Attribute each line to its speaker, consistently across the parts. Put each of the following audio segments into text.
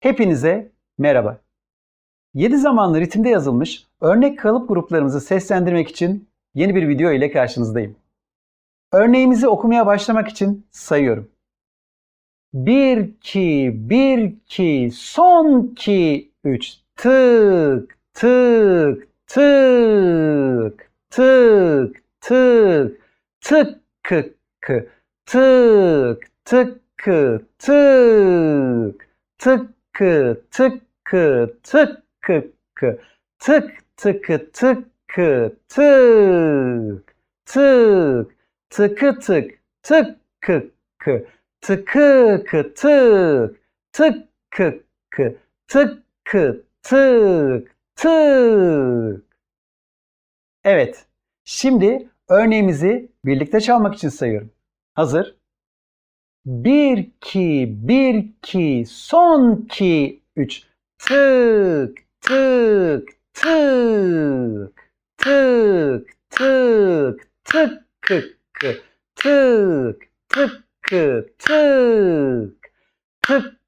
Speaker 1: Hepinize merhaba. 7 zamanlı ritimde yazılmış örnek kalıp gruplarımızı seslendirmek için yeni bir video ile karşınızdayım. Örneğimizi okumaya başlamak için sayıyorum. 1 2 1 2 son 2 3 tık tık tık tık tık tık kı kı tık tık kı tık tıkkı tıkkı tıkkı kı tık tıkı tıkkı tık tık tıkı tık tıkkı kı tıkı kı tık tıkkı kı tıkkı tık tık Evet. Şimdi örneğimizi birlikte çalmak için sayıyorum. Hazır? 1 2 1 2 son 2 3 tık tık tık. Tık tık tık kık. Kı tık tık. Kı tık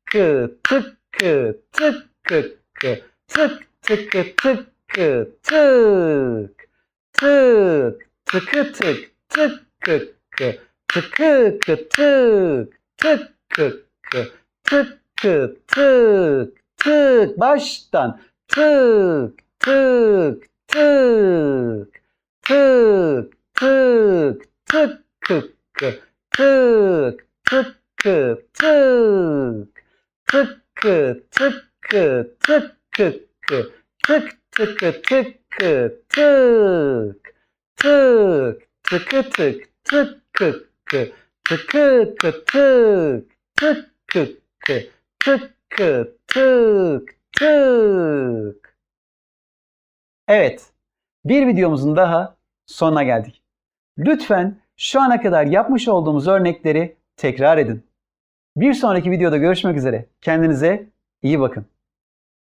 Speaker 1: tıkkı tıkkı tıkkı kı tık tıkı tıkkı tık tık tıkı tık tıkkı kı tıkı kı tık tıkı kı tıkı tık tık baştan tık tık tık tık tık tıkı kı tık tıkı tık tıkı tıkı tıkı kı tık tıkı tıkı tık tık tıkı tık tıkı kı tıkı kı tık tıkı kı tıkı tık tık Evet, bir videomuzun daha sonuna geldik. Lütfen şu ana kadar yapmış olduğumuz örnekleri tekrar edin. Bir sonraki videoda görüşmek üzere. Kendinize iyi bakın.